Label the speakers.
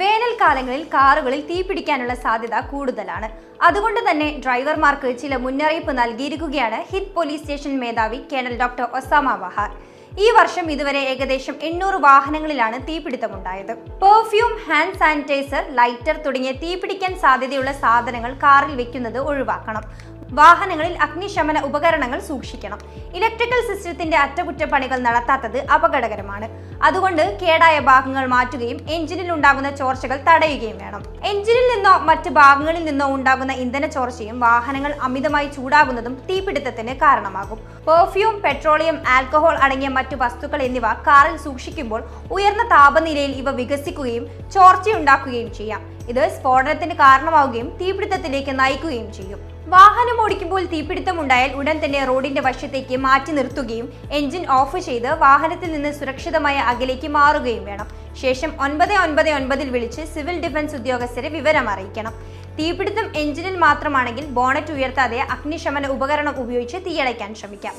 Speaker 1: വേനൽക്കാലങ്ങളിൽ കാറുകളിൽ തീപിടിക്കാനുള്ള സാധ്യത കൂടുതലാണ്. അതുകൊണ്ട് തന്നെ ഡ്രൈവർമാർക്ക് ചില മുന്നറിയിപ്പ് നൽകിയിരിക്കുകയാണ് ഹിത് പോലീസ് സ്റ്റേഷൻ മേധാവി കേണൽ ഡോക്ടർ ഒസാമ ബഹാർ ഈ വർഷം ഇതുവരെ ഏകദേശം എണ്ണൂറ് വാഹനങ്ങളിലാണ് തീപിടുത്തമുണ്ടായത് പെർഫ്യൂം ഹാൻഡ് സാനിറ്റൈസർ ലൈറ്റർ തുടങ്ങിയ തീപിടിക്കാൻ സാധ്യതയുള്ള സാധനങ്ങൾ കാറിൽ വെക്കുന്നത് ഒഴിവാക്കണം. വാഹനങ്ങളിൽ അഗ്നിശമന ഉപകരണങ്ങൾ സൂക്ഷിക്കണം. ഇലക്ട്രിക്കൽ സിസ്റ്റത്തിന്റെ അറ്റകുറ്റപ്പണികൾ നടത്താത്തത് അപകടകരമാണ്. അതുകൊണ്ട് കേടായ ഭാഗങ്ങൾ മാറ്റുകയും എഞ്ചിനിൽ ഉണ്ടാകുന്ന ചോർച്ചകൾ തടയുകയും വേണം. എഞ്ചിനിൽ നിന്നോ മറ്റ് ഭാഗങ്ങളിൽ നിന്നോ ഉണ്ടാകുന്ന ഇന്ധന ചോർച്ചയും വാഹനങ്ങൾ അമിതമായി ചൂടാകുന്നതും തീപിടുത്തത്തിന് കാരണമാകും. പെർഫ്യൂം പെട്രോളിയം ആൽക്കഹോൾ അടങ്ങിയ മറ്റു വസ്തുക്കൾ എന്നിവ കാറിൽ സൂക്ഷിക്കുമ്പോൾ ഉയർന്ന താപനിലയിൽ ഇവ വികസിക്കുകയും ചോർച്ചയുണ്ടാക്കുകയും ചെയ്യാം. ഇത് സ്ഫോടനത്തിന് കാരണമാവുകയും തീപിടുത്തത്തിലേക്ക് നയിക്കുകയും ചെയ്യും. വാഹനം ഓടിക്കുമ്പോൾ തീപിടുത്തം ഉണ്ടായാൽ ഉടൻ തന്നെ റോഡിന്റെ വശത്തേക്ക് മാറ്റി നിർത്തുകയും എഞ്ചിൻ ഓഫ് ചെയ്ത് വാഹനത്തിൽ നിന്ന് സുരക്ഷിതമായ അകലേക്ക് മാറുകയും വേണം. ശേഷം ഒൻപത് ഒൻപത് ഒൻപതിൽ വിളിച്ച് സിവിൽ ഡിഫൻസ് ഉദ്യോഗസ്ഥരെ വിവരം അറിയിക്കണം. തീപിടുത്തം എഞ്ചിനിൽ മാത്രമാണെങ്കിൽ ബോണറ്റ് ഉയർത്താതെ അഗ്നിശമന ഉപകരണം ഉപയോഗിച്ച് തീയടയ്ക്കാൻ ശ്രമിക്കാം.